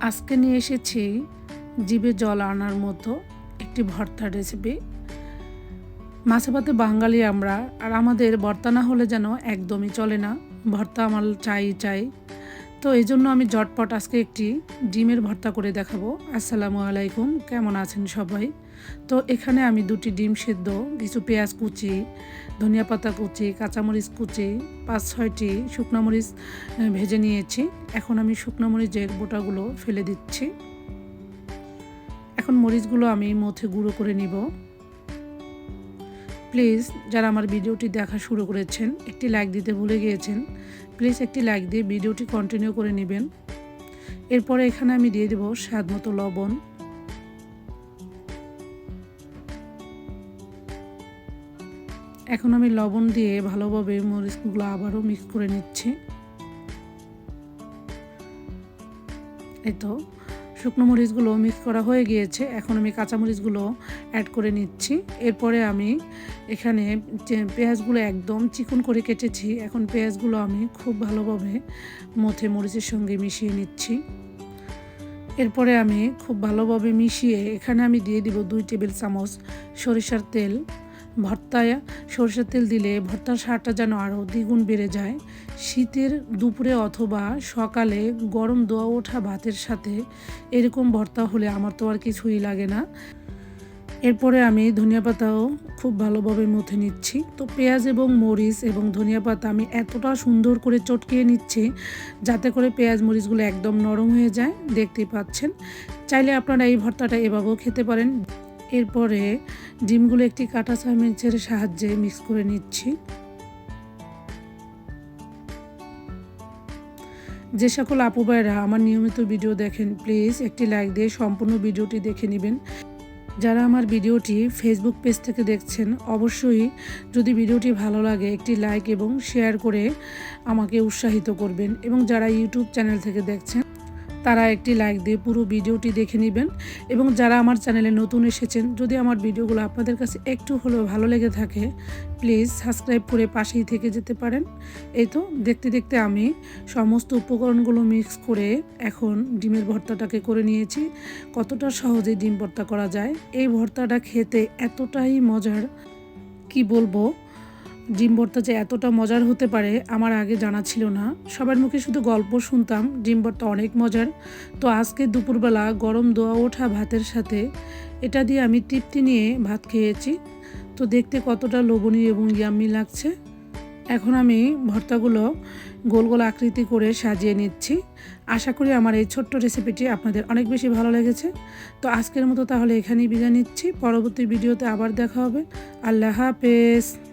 আজকে নিয়ে এসেছি জিভে জল আনার মতো একটি ভর্তা রেসিপি মাছে ভাতে বাঙালি আমরা, আর আমাদের ভর্তা না হলে যেন একদমই চলে না। ভর্তা আমার চাই চাই। তো এই জন্য আমি জটপট আজকে একটি ডিমের ভর্তা করে দেখাবো। আসসালামু আলাইকুম, কেমন আছেন সবাই? তো এখানে আমি দুটি ডিম সেদ্ধ, কিছু পেঁয়াজ কুচি, ধনিয়া পাতা কুচি, কাঁচামরিচ কুচি, পাঁচ ছয়টি শুকনো মরিচ ভেজে নিয়েছি। এখন আমি শুকনো মরিচের বোটাগুলো ফেলে দিচ্ছি। এখন মরিচগুলো আমি মথে গুঁড়ো করে নিব। প্লিজ, যারা আমার ভিডিওটি দেখা শুরু করেছেন, একটি লাইক দিতে ভুলে গিয়েছেন, প্লিজ একটি লাইক দিয়ে ভিডিওটি কন্টিনিউ করে নেবেন। এরপরে এখানে আমি দিয়ে দেবো স্বাদ মতো লবণ। এখন আমি লবণ দিয়ে ভালোভাবে মরিচগুলো আবারও মিক্স করে নিচ্ছি। এই তো শুকনো মরিচগুলো মিক্স করা হয়ে গিয়েছে। এখন আমি কাঁচা মরিচগুলো অ্যাড করে নিচ্ছি। এরপরে আমি এখানে পেঁয়াজগুলো একদম চিকন করে কেটেছি, এখন পেঁয়াজগুলো আমি খুব ভালোভাবে মথে মরিচের সঙ্গে মিশিয়ে নিচ্ছি। এরপরে আমি খুব ভালোভাবে মিশিয়ে এখানে আমি দিয়ে দিব দুই টেবিল চামচ সরিষার তেল। ভর্তায় সরষের তেল দিলে ভর্তার স্বাদটা যেন আরও দ্বিগুণ বেড়ে যায়। শীতের দুপুরে অথবা সকালে গরম দোয়া ওঠা ভাতের সাথে এরকম ভর্তা হলে আমার তো আর কিছুই লাগে না। এরপরে আমি ধনিয়া পাতাও খুব ভালোভাবে মথে নিচ্ছি। তো পেঁয়াজ এবং মরিচ এবং ধনিয়া পাতা আমি এতটা সুন্দর করে চটকিয়ে নিচ্ছি যাতে করে পেঁয়াজ, মরিচগুলো একদম নরম হয়ে যায়। দেখতেই পাচ্ছেন। চাইলে আপনারা এই ভর্তাটা এভাবেও খেতে পারেন। এরপরে ডিমগুলো একটি কাঁটা চামচের সাহায্যে মিক্স করে নিচ্ছি। যে সকল আপু ভাইরা আমার নিয়মিত ভিডিও দেখেন প্লিজ একটি লাইক দিয়ে সম্পূর্ণ ভিডিওটি দেখে নেবেন। যারা আমার ভিডিওটি ফেসবুক পেজ থেকে দেখছেন, অবশ্যই যদি ভিডিওটি ভালো লাগে, একটি লাইক এবং শেয়ার করে আমাকে উৎসাহিত করবেন। এবং যারা ইউটিউব চ্যানেল থেকে দেখছেন তারা একটি লাইক দিয়ে পুরো ভিডিওটি দেখে নেবেন। এবং যারা আমার চ্যানেলে নতুন এসেছেন, যদি আমার ভিডিওগুলো আপনাদের কাছে একটু হলেও ভালো লেগে থাকে প্লিজ সাবস্ক্রাইব করে পাশেই থেকে যেতে পারেন। এই তো, দেখতে দেখতে আমি সমস্ত উপকরণগুলো মিক্স করে এখন ডিমের ভর্তাটাকে করে নিয়েছি। কতটা সহজে ডিম ভর্তা করা যায়, এই ভর্তাটা খেতে এতটাই মজার, কি বলব? ডিম ভর্তা যে এতটা মজার হতে পারে আমার আগে জানা ছিল না। সবার মুখে শুধু গল্প শুনতাম, ডিম ভর্তা অনেক মজার। তো আজকে দুপুরবেলা গরম দোয়া ওঠা ভাতের সাথে এটা দিয়ে আমি তৃপ্তি নিয়ে ভাত খেয়েছি। তো দেখতে কতটা লোভনীয় এবং ইয়াম্মি লাগছে। এখন আমি ভর্তাগুলো গোল গোল আকৃতি করে সাজিয়ে নিচ্ছি। আশা করি আমার এই ছোট্ট রেসিপিটি আপনাদের অনেক বেশি ভালো লেগেছে। তো আজকের মতো তাহলে এখানেই বিদায় নিচ্ছি। পরবর্তী ভিডিওতে আবার দেখা হবে। আল্লাহ হাফেজ।